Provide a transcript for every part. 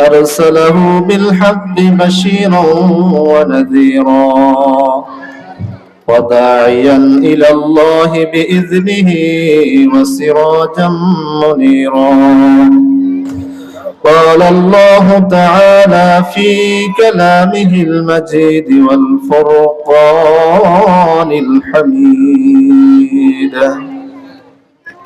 أرسله بالحق بشيرا ونذيرا وداعيا إلى الله بإذنه وسراجا منيرا. قال الله تعالى في كلامه المجيد والفرقان الحميد.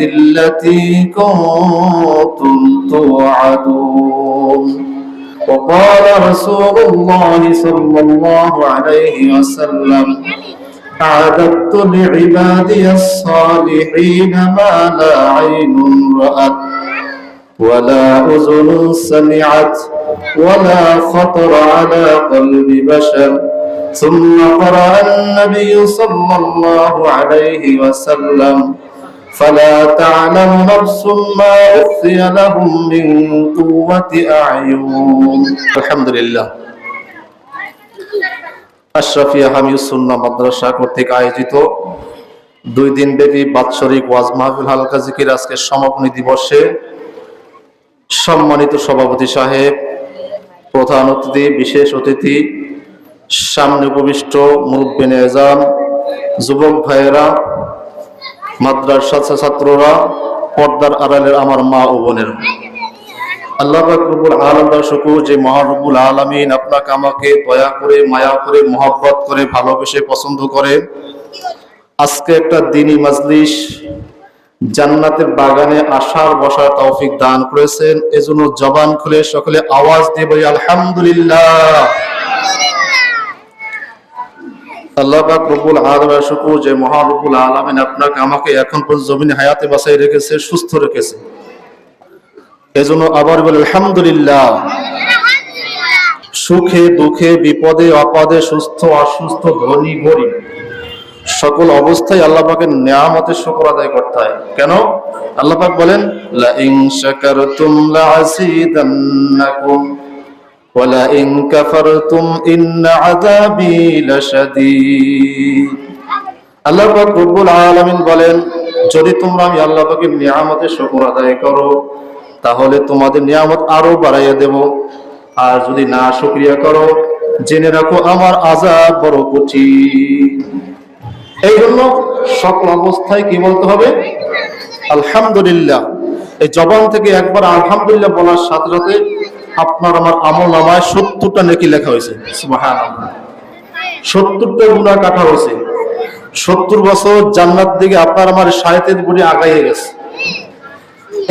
التي كنتم توعدون. وقال رسول الله صلى الله عليه وسلم أعددت لعبادي الصالحين ما لا عين رأت ولا أذن سمعت ولا خطر على قلب بشر. ثم قرأ النبي صلى الله عليه وسلم فلا تعلم نفس ما أخفي لهم من قوة أعين الحمد لله আশরাফিয়া হামিউসুন্না মাদ্রাসা কর্তৃক আয়োজিত দুই দিন ব্যাপী বাৎসরিক ওয়াজ মাহফিল হালকা জিকির আজকের সমাপনী দিবসে সম্মানিত সভাপতি সাহেব প্রধান অতিথি বিশেষ অতিথি সামনে উপবিষ্ট মুরব্বিন এজাম যুবক ভাইয়েরা মাদ্রাসা ছাত্ররা পর্দার আড়ালের আমার মা ও বোনেরা আল্লাহ যে মহারবুল আলমিন আপনাকে আমাকে দয়া করে, মায়া করে, মহব্বত করে, ভালোবেসে পছন্দ করে, আজকে একটা দিনী মাজলিস জান্নাতের বাগানে আসার বসার তৌফিক দান করেছেন। এজন্য জবান খুলে সকলে আওয়াজ দিয়ে বলি, আলহামদুলিল্লাহ। আলমের শুকুর, যে আলমিন আপনাকে আমাকে এখন পর্যন্ত জমিনে হায়াতে বাসায় রেখেছে, সুস্থ রেখেছে। এজন্য আবার বলে, আলহামদুলিল্লাহ। সুখে, দুঃখে, বিপদে অপদে সুস্থ, অসুস্থ, ধনী, গরিব, সকল অবস্থায় আল্লাহ পাকের নিয়ামতের শুকর আদায় করতে হয়। কেন? আল্লাহ পাক বলেন, লা ইন শাকারতুম লা কাফারতুম ইন্না আযাবি লাশাদীদ। আল্লাহ পাক রব্বুল আলামিন বলেন, যদি তোমরা আমি আল্লাহ পাকের নিয়ামতের শুকর আদায় করো, তাহলে তোমাদের নিয়ামত আরও বাড়াইয়া দেব। আর যদি না শুক্রিয়া করো, জেনে রাখো আমার আজাব বড় কঠিন। এই জন্য সকল অবস্থায় কি বলতে হবে? আলহামদুলিল্লাহ। এই জবান থেকে একবার আলহামদুলিল্লাহ বলার সাথে সাথে আপনার আমার আমল নামায় সত্তরটা নেকি লেখা হয়েছে। সত্তরটা গুণা কাটা হয়েছে। সত্তর বছর জান্নাত দিকে আপনার আমার সাহিত্যের বুড়ি আগাইয়ে গেছে।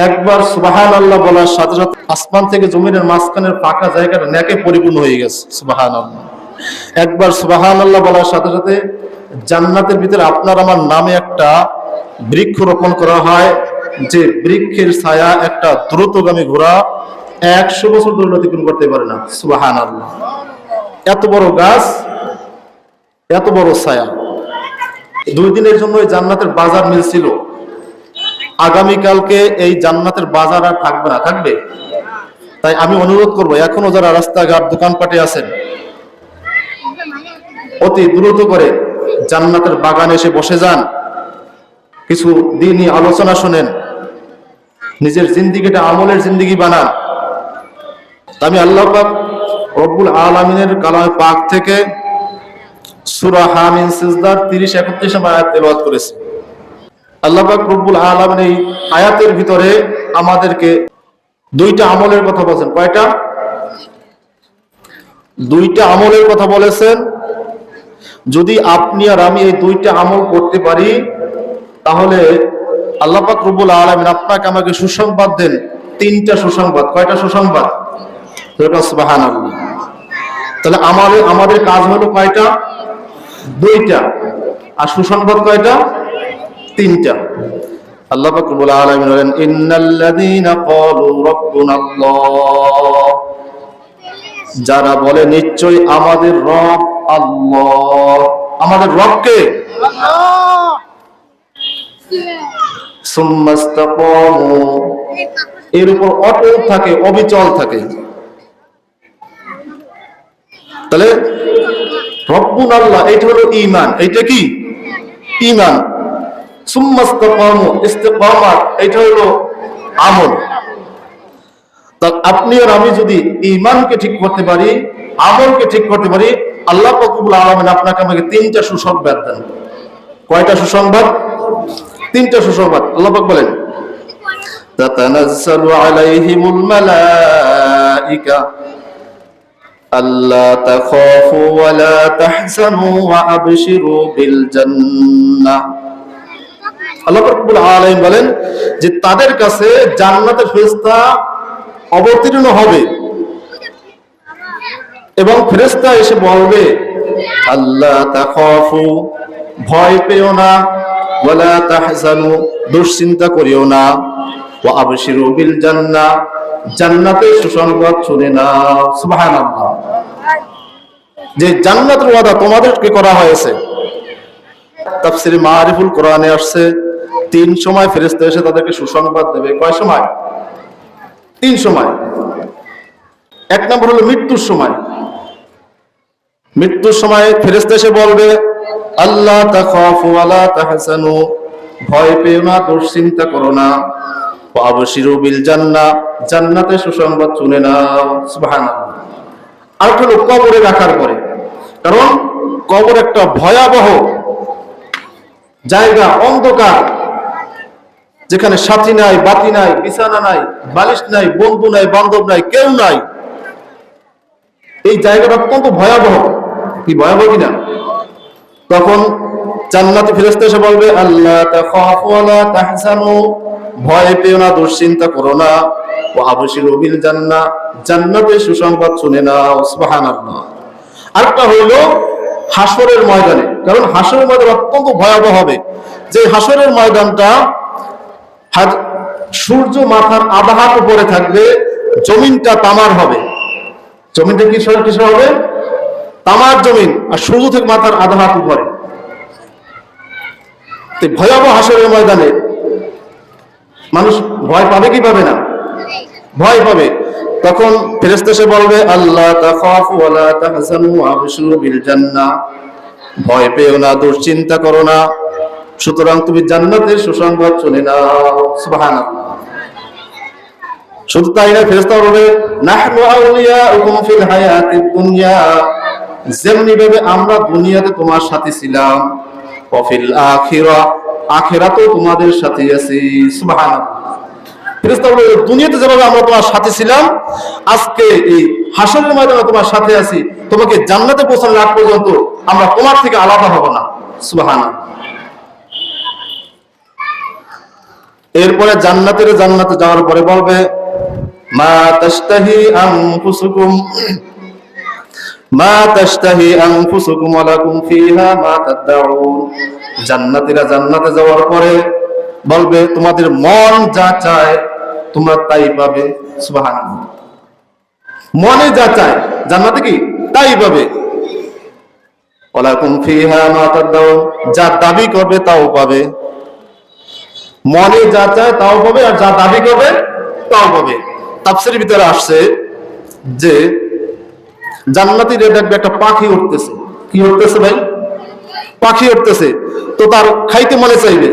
একবার সুবাহান আল্লাহ বলার সাথে সাথে আসমান থেকে জমিনের মাঝখানের ফাঁকা জায়গাটা ন্যাকে পরিপূর্ণ হয়ে গেছে। সুবাহান আল্লাহ একবার সুবাহান আল্লাহ বলার সাথে সাথে জান্নাতের ভিতরে আপনার আমার নামে একটা বৃক্ষ রোপণ করা হয়। যে বৃক্ষের ছায়া একটা দ্রুতগামী ঘোড়া একশো বছর ধরে অতিক্রম করতে পারে না। সুবাহান এত বড় গাছ, এত বড় ছায়া। দুই দিনের জন্য এই জান্নাতের বাজার মিলছিল। আগামীকালকে এই জান্নাতের বাজার আর থাকবে না, থাকবে? তাই আমি অনুরোধ করব, এখনও যারা রাস্তাঘাট, দোকানপাটে আছেন, অতি দ্রুত করে জান্নাতের বাগানে এসে বসে যান। কিছু দিনই আলোচনা শোনেন। নিজের জিন্দিগিটা আমলের জিন্দিগি বানান। আমি আল্লাহ রব্বুল আলমিনের কালামে পাক থেকে তিরিশ করেছি। এই আয়াতের ভিতরে আমাদেরকে দুইটা আমলের কথা কয়টা? দুইটা আমলের কথা বলেছেন। যদি আপনি আর আমি এই দুইটা আমল করতে পারি, তাহলে আল্লাহ পাক রব্বুল আলমিন আপনাকে আমাকে সুসংবাদ দেন। তিনটা সুসংবাদ। কয়টা সুসংবাদ? তাহলে আমাদের আমাদের কাজ হলো কয়টা? দুইটা। আর সুসংবাদ কয়টা? তিনটা। আল্লাহ পাক রব্বুল আলামিন বলেন, ইন্নাল্লাযীনা ক্বালু রাব্বুনাল্লাহ। যারা বলে, নিশ্চয়ই আমাদের রব আল্লাহ। আমাদের রবকে সুম্মা ইসতাকামু। এর উপর অটল থাকে, অবিচল থাকে। তাহলে রব্বুন আল্লাহ এটা হলো ইমান এটা কি ইমান সুম্মাস্তাকামু ইস্তিকামাত এটা হলো আমল তা আপনি আর আমি যদি ইমানকে ঠিক করতে পারি আমলকে ঠিক করতে পারি আল্লাহ ফকরুল আলমিন আপনাকে আমাকে তিনটা সুসংবাদ দেন কয়টা সুসংবাদ তিনটা সুসংবাদ আল্লাহ পাক বলেন تتنزل عليهم الملائكة ألا تخافوا ولا تحزنوا وأبشروا بالجنة আল্লাহ রাব্বুল আলামিন বলেন যে তাদের কাছে জান্নাতের ফেরেশতা অবতীর্ণ হবে এবং ফেরেশতা এসে বলবে আল্লাহ তাখাফু ভয় পেও না ওয়ালা তাহজানু দুশ্চিন্তা করিও না যে জান্নাতের ওয়াদা তোমাদেরকে করা হয়েছে কোরআনে আসছে, তিন সময় এসে তাদেরকে সুসংবাদ দেবে। কয় সময়? তিন সময়। এক নম্বর হলো মৃত্যুর সময়। মৃত্যুর সময় ফেরেশতা এসে বলবে, আল্লাহ তাখাফু ওয়ালা তাহসানু, ভয় পেও না, দুশ্চিন্তা করো না। আবশিরু বিল জান্নাহ জান্নাতে সুসংবাদ শুনে নাও, সুবহানাল্লাহ। আর হলো কবরে রাখার পরে, কারণ কবর একটা ভয়াবহ জায়গা, অন্ধকার, যেখানে সাথী নাই, বাতি নাই, বিছানা নাই, বালিশ নাই, বন্ধু নাই, বান্ধব নাই, কেউ নাই। এই জায়গাটা অত্যন্ত ভয়াবহ। কি ভয়াবহ কিনা? তখন জান্নাতি ফেরেশতা এসে বলবে আল্লাহ তাখাফু ওয়ালা তাহজানু। ভয় পেও না, দুশ্চিন্তা করো না। ও আবশিরু বিল জান্নাহ জান্নাতে সুসংবাদ শুনে নাও, সুবহানাল্লাহ। আরেকটা হইল হাসরের ময়দানে। কারণ হাসরের ময়দান অত্যন্ত ভয়াবহ হবে। যে হাসরের ময়দানটা সূর্য মাথার আধা হাত উপরে থাকবে, জমিনটা তামার হবে। জমিনটা কিসের কিসের হবে? তামার জমিন, আর সূর্য থেকে মাথার আধা হাত উপরে। ভয়াবহ হাসরের ময়দানে মানুষ ভয় পাবে কি পাবে না? ভয় পাবে। তখন বলবে, আল্লাহ ভয় পেও না, দুশ্চিন্তা করো না। সুতরাং তুমি জান্নাতের সুসংবাদ নাও। সুবহানাল্লাহ। শুধু তাই না ফেরেশতা বলবে দুনিয়া। যেমনি ভাবে আমরা দুনিয়াতে তোমার সাথে ছিলাম। ওয়াফিল আখিরা। আখিরাতেও তোমাদের সাথে আছি ফেরেশতা দুনিয়াতে যেভাবে আমরা তোমার সাথে ছিলাম, আজকে এই হাসরের ময়দানে তোমার সাথে আছি, তোমাকে জান্নাতে পৌঁছানোর আগ পর্যন্ত আমরা তোমার থেকে আলাদা হব না। সুবহানাল্লাহ। এরপরে জান্নাতের জান্নাতে যাওয়ার পরে বলবে, মা তাশতাহি আনফুসুকুম। মা জান্নাতে যাওয়ার পরে বলবে, তোমাদের মন যা চায়, তোমরা তাই পাবে। মনে যা চায়, জান্নাতে কি? তাই পাবে। যা দাবি করবে, তাও পাবে। মনে যা চায়, তাও পাবে, আর যা দাবি তাও পাবে। ভিতরে আসছে যে জান্নাতীরা দেখবে একটা পাখি উঠতেছে। কি উঠতেছে ভাই? পাখি উঠতেছে। তো তার খাইতে মনে চাইবে।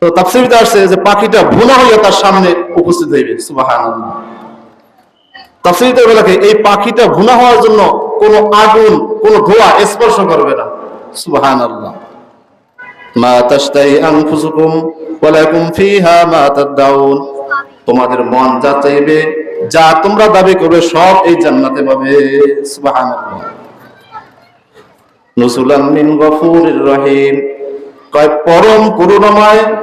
তো তাফসির ভিতরে আসছে যে পাখিটা ভুনা হইয়া তার সামনে উপস্থিত হইবে। সুবহানাল্লাহ। তাফসিরিতে বলে এই পাখিটা ভুনা হওয়ার জন্য কোনো আগুন, কোনো ধোয়া স্পর্শ করবে না। সুবহান আল্লাহ মা তাশতাই আনফুসুকুম ওয়ালাকুম ফিহা মা তাদাউন তোমাদের মন যা চাইবে যা তোমরা দাবি করবে সব এই জান্নাতে পাবে। রহিম। কয়, পরম করুণাময়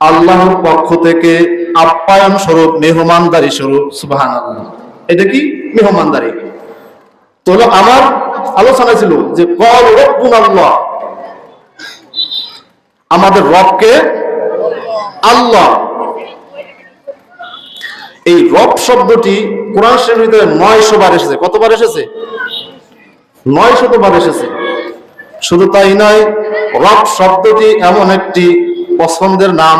আল্লাহর পক্ষ থেকে আপ্যায়ন স্বরূপ, মেহমানদারি স্বরূপ সুবাহান এটা কি? মেহমানদারি। তো আমার আলোচনা ছিল যে, কল রব্বুন আল্লাহ। আমাদের রবকে আল্লাহ। এই রব শব্দটি কোরআন শরীফের ভিতরে নয়শো বার এসেছে। কতবার এসেছে? নয় শতবার এসেছে। শুধু তাই নয়, রব শব্দটি এমন একটি পছন্দের নাম,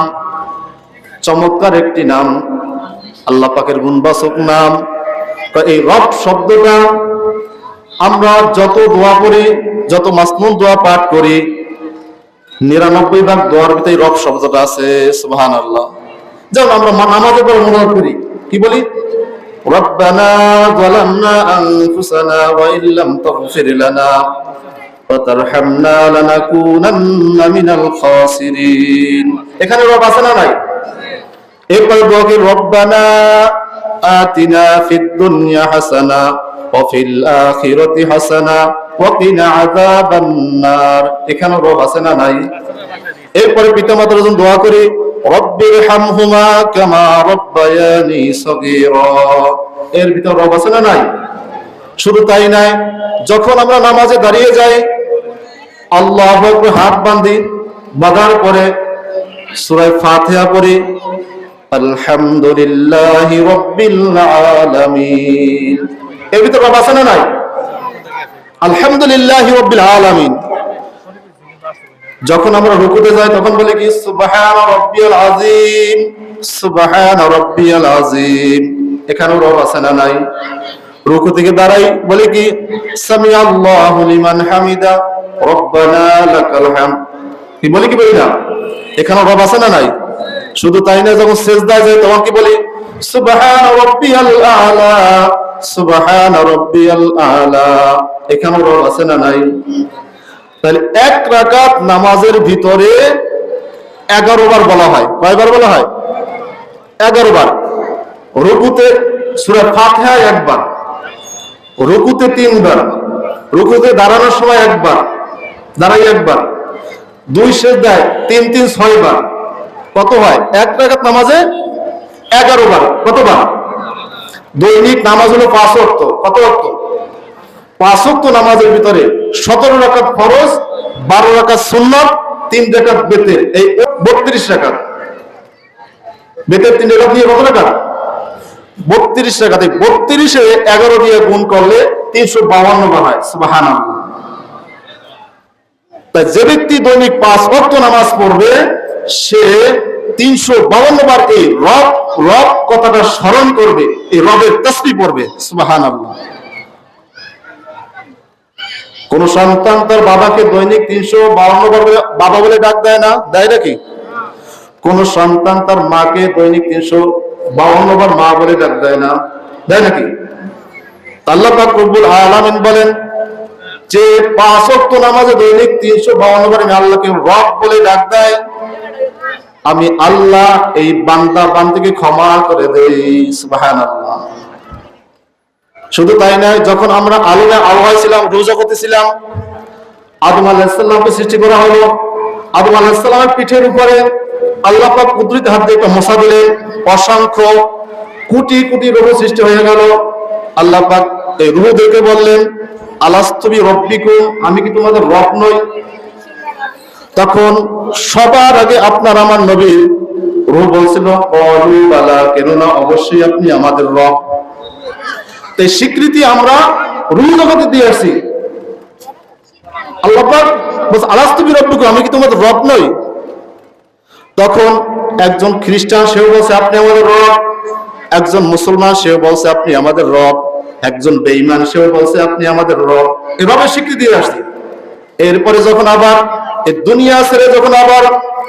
চমৎকার একটি নাম, আল্লাহ পাকের গুণবাচক নাম। এই রব শব্দটা আমরা যত দোয়া করি, যত মাসনুন দোয়া পাঠ করি, নিরানব্বই ভাগ দোয়ার ভিতরে রব শব্দটা আছে সুবহান আল্লাহ যেমন আমরা নামাজের পর মনে করি কি বলি ربنا ظلمنا أنفسنا وإن لم تغفر لنا وترحمنا لنكونن من الخاسرين এখানে রব আছে না নাই এরপরে দোয়া কি রব্বানা আতিনা ফিদ দুনিয়া হাসানা ওয়া ফিল আখিরাতি হাসানা ওয়া কিনা আযাবান নার এখানে রব আছে না নাই এরপরে পিতামাতার জন্য দোয়া করি রব্বির হামহুমা কামা রব্বায়ানি সগীরা। এর ভিতর রব আছে না নাই? শুধু তাই নাই যখন আমরা নামাজে দাঁড়িয়ে যাই আল্লাহ হাত বান্ধি বাঁধার পরে সূরা ফাতিহা পড়ি, আলহামদুলিল্লাহি রাব্বিল আলামিন। এর ভিতর রব আছে না নাই? আলহামদুলিল্লাহি রাব্বিল আলামিন। যখন আমরা রুকুতে যাই, তখন বলে কি? সুবহান রাব্বিয়াল আযীম, সুবহান রাব্বিয়াল আযীম। এখানেও রব আছে না নাই? রুকু থেকে দাঁড়াই, বলে কি? সামি আল্লাহু লিমান হামিদা, রব্বানা লাকাল হামদ। কি বলি কি বলি না? এখানে রব আছে না নাই? শুধু তাই না, যখন সেজদায় যায় তখন কি বলি? সুবহান রাব্বিয়াল আলা, সুবহান রাব্বিয়াল আলা। এখানে রব আছে না নাই? তাহলে এক রাকাত নামাজের ভিতরে এগারো বার বলা হয়। কয়বার বলা হয়? এগারো বার। রুকুতে সুরা ফাতিহা একবার। রুকুতে তিনবার। রুকুতে দাঁড়ানোর সময় একবার। দাঁড়াই একবার। দুই শেষ দেয় তিন তিন, ছয় বার। কত হয়? এক রাকাত নামাজে এগারো বার। কতবার? দৈনিক নামাজ হলো পাঁচ অর্থ কত অর্থ পাঁচ নামাজের ভিতরে সতেরো ফরজ, বারো তিন বেতের, এই বত্রিশ বেতের তিন দিয়ে কত বত্রিশ বত্রিশে এগারো দিয়ে গুণ করলে তিনশো বাউান্ন বানায় তাই যে ব্যক্তি দৈনিক পাঁচ ওয়াক্ত নামাজ পড়বে, সে তিনশো বাউন্ন বার এই রব রব কথাটা স্মরণ করবে, এই রবের তসবি পড়বে সুবাহান আল্লাহ কোন সন্তান তার বাবাকে দৈনিক তিনশো বাউন্ন বাবা বলে ডাক দেয় না? দেয় নাকি কোন সন্তান তার মাকে দৈনিক তিনশো বাউন্ন বার মা বলে ডাক দেয় না? দেয় নাকি আল্লাহ রব্বুল আলামিন বলেন, যে পাঁচ নামাজে দৈনিক তিনশো বাউন্ন বার আমি আল্লাহকে রব বলে ডাক দেয়, আমি আল্লাহ এই বান্দা বান্দিকে ক্ষমা করে দেই। সুবহানাল্লাহ। শুধু তাই নয়, যখন আমরা আলমে আবহাওয়ায় ছিলাম রোজা করতেছিলাম আদম আলাহিসাল্লামকে সৃষ্টি করা হলো। আদম আলাহিসাল্লামের পিঠের উপরে আল্লাহ পাক কুদরত হাত দিয়ে একটা মশা দিলেন, অসংখ্য কোটি কোটি রোগ সৃষ্টি হয়ে গেল। আল্লাহ পাক এই রুহদেরকে বললেন আলাস্তবি রব্বিকুম আমি কি তোমাদের রব নই? তখন সবার আগে আপনার আমার নবী রূহ বলছিল, "কলু বালা, কেননা অবশ্যই আপনি আমাদের রব। তাই স্বীকৃতি আমরা রুহ জগতে দিয়ে আসি আল্লাহ পাক বলছে আলাস্তুবি আমি কি তোমাদের রব নই? তখন একজন খ্রিস্টান সেও বলছে, আপনি আমাদের রব। একজন মুসলমান সেও বলছে, আপনি আমাদের রব। একজন বেঈমান সেও বলছে, আপনি আমাদের রব। এভাবে স্বীকৃতি আসছি। এরপরে যখন আবার এই দুনিয়া ছেড়ে যখন আবার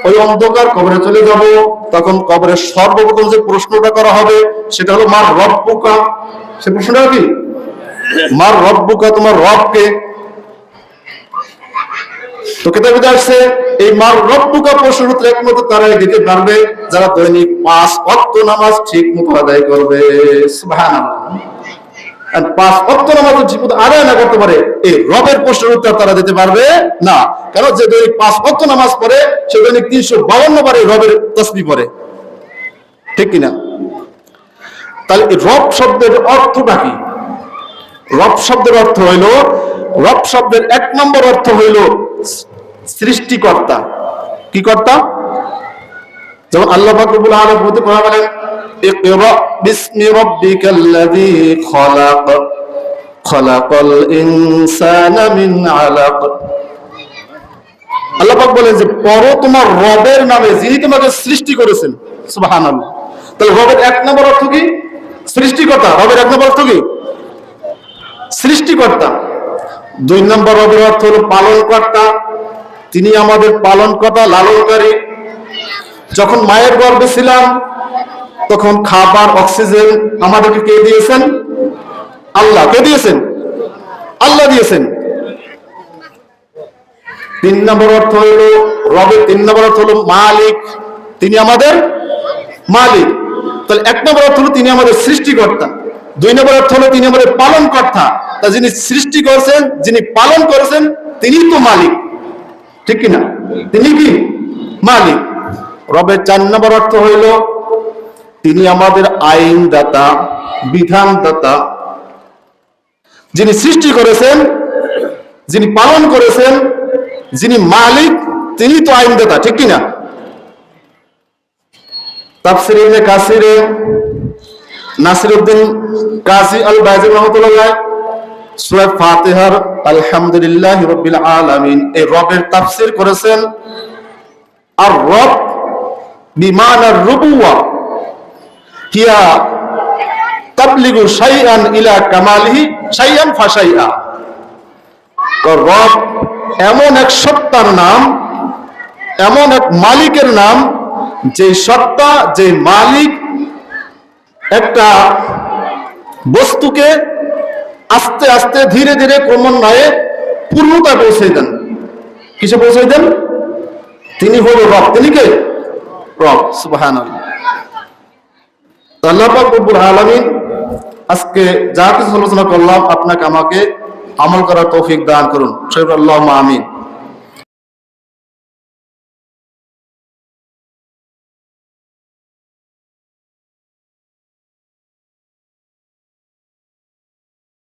ওই অন্ধকার কবরে চলে যাব, তখন কবরের সর্বপ্রথম যে প্রশ্নটা করা হবে, সেটা হলো, মার রব্বুকা? সে প্রশ্নটা কি? মার রব্বুকা তোমার রবকে। তো কেতাবে আসছে, এই মার রব্বুকা প্রশ্নের উত্তর একমাত্র তারাই দিতে পারবে, যারা দৈনিক পাঁচ অক্ত নামাজ ঠিক মতো আদায় করবে। পাঁচ অক্ত নামাজ ঠিক মতো আদায় না করতে পারে, এই রবের প্রশ্নের উত্তর তারা দিতে পারবে না। কেন যে দৈনিক পাঁচ অক্ত নামাজ পড়ে, সে দৈনিক তিনশো বাউন্ন বারে রবের তসবি পড়ে। ঠিক কিনা? তাহলে রব শব্দের অর্থটা কি? রব শব্দের অর্থ হইল, রব শব্দের এক নম্বর অর্থ হইল সৃষ্টিকর্তা। কি কর্তা? যেমন আল্লাহ ফাকরুল আলম কোরআন বলেন যে পড়ো তোমার রবের নামে যিনি তোমাকে সৃষ্টি করেছেন। সুবহানাল্লাহ। তাহলে রবের এক নম্বর অর্থ কি? সৃষ্টিকর্তা রবের এক নম্বর অর্থ কি? সৃষ্টিকর্তা। দুই নম্বর রবের অর্থ হলো পালনকর্তা। তিনি আমাদের পালনকর্তা, লালনকারী। যখন মায়ের গর্ভে ছিলাম, তখন খাবার, অক্সিজেন আমাদেরকে কে দিয়েছেন? আল্লাহ। কে দিয়েছেন? আল্লাহ দিয়েছেন। তিন নম্বর অর্থ হলো রবের, তিন নম্বর অর্থ হলো মালিক। তিনি আমাদের মালিক। তাহলে এক নম্বর অর্থ হলো তিনি আমাদের সৃষ্টিকর্তা। দুই নম্বর অর্থ হলো তিনি আমাদের পালন কর্তা তা যিনি সৃষ্টি করেছেন, যিনি পালন করেছেন, তিনি তো মালিক। ঠিক কিনা? তিনি কি? মালিক। রবের চার নম্বর অর্থ হইল, তিনি আমাদের আইনদাতা, বিধানদাতা। যিনি সৃষ্টি করেছেন, যিনি পালন করেছেন, যিনি মালিক, তিনি তো আইনদাতা। ঠিক কিনা? তাফসির ইবনে কাসিরে নাসিরউদ্দিন কাজী আল বাইজি রহমাতুল্লাহ সূরা ফাতিহার, আলহামদুলিল্লাহ রাব্বিল আলামিন। এই রবের তাফসীর করেছেন আর রব বিমানার রুবুয়া হিয়া তাবলিগু শাইআন ইলা কামালিহি শাইআন ফাশাইআ রব এমন এক সত্তার নাম, এমন এক মালিকের নাম যে সত্তা, যে মালিক একটা বস্তুকে আস্তে আস্তে ধীরে ধীরে ক্রমান্বয়ে পূর্ণতা পৌঁছে দেন। কিসে পৌঁছে দেন? তিনি হল রব। তিনি কে? রব সুবাহান আজকে যা কিছু আলোচনা করলাম, আপনাকে আমাকে আমল করার তৌফিক দান করুন। সৈব আল্লাহ আমিন।